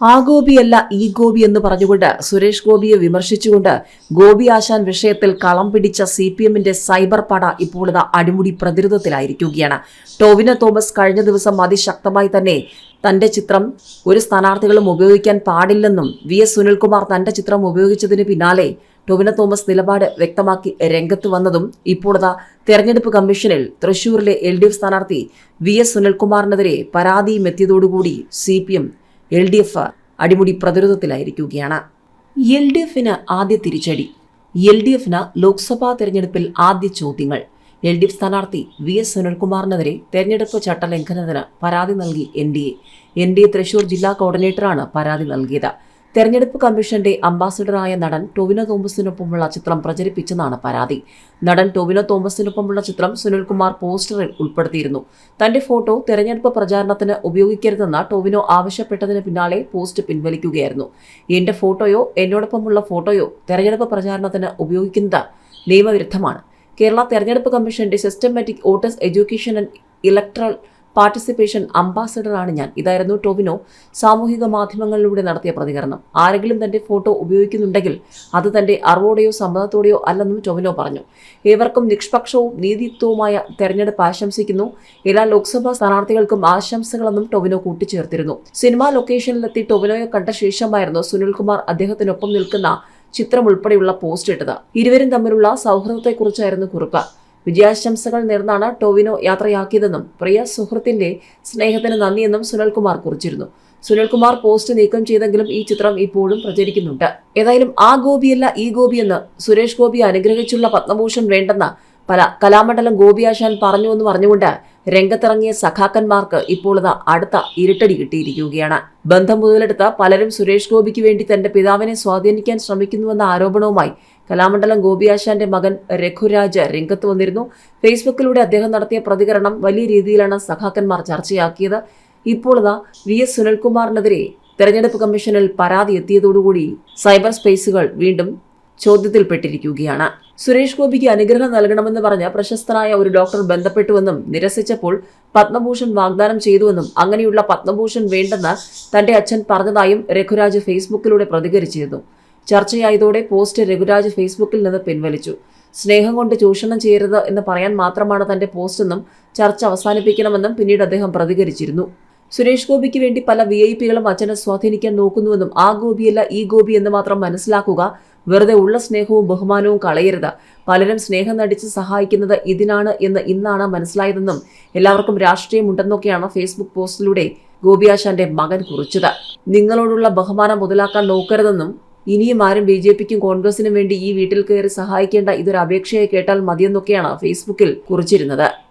ആ ഗോപിയല്ല ഈ ഗോപി എന്ന് പറഞ്ഞുകൊണ്ട് സുരേഷ് ഗോപിയെ വിമർശിച്ചുകൊണ്ട് ഗോപി ആശാൻ വിഷയത്തിൽ കളം പിടിച്ച സി പി എമ്മിന്റെ സൈബർ പട ഇപ്പോൾ അടിമുടി പ്രതിരോധത്തിലായിരിക്കുകയാണ്. ടോവിന തോമസ് കഴിഞ്ഞ ദിവസം അതിശക്തമായി തന്നെ തന്റെ ചിത്രം ഒരു സ്ഥാനാർത്ഥികളും ഉപയോഗിക്കാൻ പാടില്ലെന്നും വി എസ് സുനിൽകുമാർ തന്റെ ചിത്രം ഉപയോഗിച്ചതിന് പിന്നാലെ ടോവിന തോമസ് നിലപാട് വ്യക്തമാക്കി രംഗത്ത് വന്നതും ഇപ്പോഴത്തെ തെരഞ്ഞെടുപ്പ് കമ്മീഷനിൽ തൃശൂരിലെ എൽ ഡി എഫ് സ്ഥാനാർത്ഥി വി എസ് സുനിൽകുമാറിനെതിരെ പരാതിയും എത്തിയതോടുകൂടി C P M L D F അടിമുടി പ്രതിരോധത്തിലായിരിക്കുകയാണ്. എൽ ഡി എഫിന് ആദ്യ തിരിച്ചടി. എൽ ഡി എഫിന് ലോക്സഭാ തെരഞ്ഞെടുപ്പിൽ ആദ്യ ചോദ്യങ്ങൾ. എൽ ഡി എഫ് സ്ഥാനാർത്ഥി വി എസ് സുനിൽകുമാറിനെതിരെ തെരഞ്ഞെടുപ്പ് ചട്ടലംഘനത്തിന് പരാതി നൽകി N D A. N D A Thrissur ജില്ലാ കോർഡിനേറ്ററാണ് പരാതി നൽകിയത്. തെരഞ്ഞെടുപ്പ് കമ്മീഷന്റെ അംബാസഡറായ നടൻ ടൊവിനോ തോമസിനൊപ്പമുള്ള ചിത്രം പ്രചരിപ്പിച്ചെന്നാണ് പരാതി. നടൻ ടൊവിനോ തോമസിനൊപ്പമുള്ള ചിത്രം സുനിൽകുമാർ പോസ്റ്ററിൽ ഉൾപ്പെടുത്തിയിരുന്നു. തന്റെ ഫോട്ടോ തെരഞ്ഞെടുപ്പ് പ്രചാരണത്തിന് ഉപയോഗിക്കരുതെന്ന് ടൊവിനോ ആവശ്യപ്പെട്ടതിന് പിന്നാലെ പോസ്റ്റ് പിൻവലിക്കുകയായിരുന്നു. എന്റെ ഫോട്ടോയോ എന്നോടൊപ്പമുള്ള ഫോട്ടോയോ തെരഞ്ഞെടുപ്പ് പ്രചാരണത്തിന് ഉപയോഗിക്കുന്നത് നിയമവിരുദ്ധമാണ്. കേരള തെരഞ്ഞെടുപ്പ് കമ്മീഷന്റെ systematic voters education and electoral participation അംബാസഡറാണ് ഞാൻ. ഇതായിരുന്നു ടൊവിനോ സാമൂഹിക മാധ്യമങ്ങളിലൂടെ നടത്തിയ പ്രതികരണം. ആരെങ്കിലും തന്റെ ഫോട്ടോ ഉപയോഗിക്കുന്നുണ്ടെങ്കിൽ അത് തന്റെ അറിവോടെയോ സമ്മതത്തോടെയോ അല്ലെന്നും ടൊവിനോ പറഞ്ഞു. ഏവർക്കും നിഷ്പക്ഷവും നീതിയുക്തവുമായ തെരഞ്ഞെടുപ്പ് ആശംസിക്കുന്നു. എല്ലാ ലോക്സഭാ സ്ഥാനാർത്ഥികൾക്കും ആശംസകളെന്നും ടൊവിനോ കൂട്ടിച്ചേർത്തിരുന്നു. സിനിമാ ലൊക്കേഷനിലെത്തി ടൊവിനോയെ കണ്ട ശേഷമായിരുന്നു സുനിൽകുമാർ അദ്ദേഹത്തിനൊപ്പം നിൽക്കുന്ന ചിത്രം ഉൾപ്പെടെയുള്ള പോസ്റ്റ് ഇട്ടത്. ഇരുവരും തമ്മിലുള്ള സൗഹൃദത്തെക്കുറിച്ചായിരുന്നു കുറിപ്പ്. വിജയാശംസകൾ നേർന്നാണ് ടോവിനോ യാത്രയാക്കിയതെന്നും പ്രിയ സുഹൃത്തിന്റെ സ്നേഹത്തിന് നന്ദിയെന്നും സുനിൽകുമാർ കുറിച്ചിരുന്നു. സുനിൽകുമാർ പോസ്റ്റ് നീക്കം ചെയ്തെങ്കിലും ഈ ചിത്രം ഇപ്പോഴും പ്രചരിക്കുന്നുണ്ട്. ഏതായാലും ആ ഗോപിയല്ല ഈ ഗോപിയെന്ന് സുരേഷ് ഗോപി അനുഗ്രഹിച്ചുള്ള പത്മഭൂഷൺ വേണ്ടെന്ന പല കലാമണ്ഡലം ഗോപിയാശാൻ പറഞ്ഞു എന്ന് പറഞ്ഞുകൊണ്ട് രംഗത്തിറങ്ങിയ സഖാക്കന്മാർക്ക് ഇപ്പോൾ അടുത്ത ഇരുട്ടടി കിട്ടിയിരിക്കുകയാണ്. ബന്ധം മുതലെടുത്ത് പലരും സുരേഷ് ഗോപിക്ക് വേണ്ടി തന്റെ പിതാവിനെ സ്വാധീനിക്കാൻ ശ്രമിക്കുന്നുവെന്ന ആരോപണവുമായി കലാമണ്ഡലം ഗോപിയാശാന്റെ മകൻ രഘുരാജ് രംഗത്ത് വന്നിരുന്നു. ഫേസ്ബുക്കിലൂടെ അദ്ദേഹം നടത്തിയ പ്രതികരണം വലിയ രീതിയിലാണ് സഖാക്കന്മാർ ചർച്ചയാക്കിയത്. ഇപ്പോൾ വി എസ് സുനിൽകുമാറിനെതിരെ തെരഞ്ഞെടുപ്പ് കമ്മീഷനിൽ പരാതി എത്തിയതോടുകൂടി സൈബർ സ്പേസുകൾ വീണ്ടും ചോദ്യത്തിൽപ്പെട്ടിരിക്കുകയാണ്. സുരേഷ് ഗോപിക്ക് അനുഗ്രഹം നൽകണമെന്ന് പറഞ്ഞ പ്രശസ്തനായ ഒരു ഡോക്ടർ ബന്ധപ്പെട്ടുവെന്നും നിരസിച്ചപ്പോൾ പത്മഭൂഷൺ വാഗ്ദാനം ചെയ്തുവെന്നും അങ്ങനെയുള്ള പത്മഭൂഷൺ വേണ്ടെന്ന് തന്റെ അച്ഛൻ പറഞ്ഞതായും രഘുരാജ് ഫേസ്ബുക്കിലൂടെ പ്രതികരിച്ചിരുന്നു. ചർച്ചയായതോടെ പോസ്റ്റ് രഘുരാജ് ഫേസ്ബുക്കിൽ നിന്ന് പിൻവലിച്ചു. സ്നേഹം കൊണ്ട് ചൂഷണം ചെയ്യരുത് എന്ന് പറയാൻ മാത്രമാണ് തന്റെ പോസ്റ്റെന്നും ചർച്ച അവസാനിപ്പിക്കണമെന്നും പിന്നീട് അദ്ദേഹം പ്രതികരിച്ചിരുന്നു. സുരേഷ് ഗോപിക്ക് വേണ്ടി പല വി ഐ പികളും അച്ഛനെ സ്വാധീനിക്കാൻ നോക്കുന്നുവെന്നും ആ ഗോപിയല്ല ഈ ഗോപി എന്ന് മാത്രം മനസ്സിലാക്കുക വെറുതെ ഉള്ള സ്നേഹവും ബഹുമാനവും കളയരുത്. പലരും സ്നേഹം നടിച്ച് സഹായിക്കുന്നത് ഇതിനാണ് എന്ന് ഇന്നാണ് മനസ്സിലായതെന്നും എല്ലാവർക്കും രാഷ്ട്രീയമുണ്ടെന്നൊക്കെയാണ് ഫേസ്ബുക്ക് പോസ്റ്റിലൂടെ ഗോപിയാശാന്റെ മകൻ കുറിച്ചത്. നിങ്ങളോടുള്ള ബഹുമാനം മുതലാക്കാൻ നോക്കരുതെന്നും ഇനിയും ആരും ബി ജെ പിക്കും കോൺഗ്രസിനും വേണ്ടി ഈ വീട്ടിൽ കയറി സഹായിക്കേണ്ട ഇതൊരു അപേക്ഷയായി കേട്ടാൽ മതിയെന്നൊക്കെയാണ് ഫേസ്ബുക്കിൽ കുറിച്ചിരുന്നത്.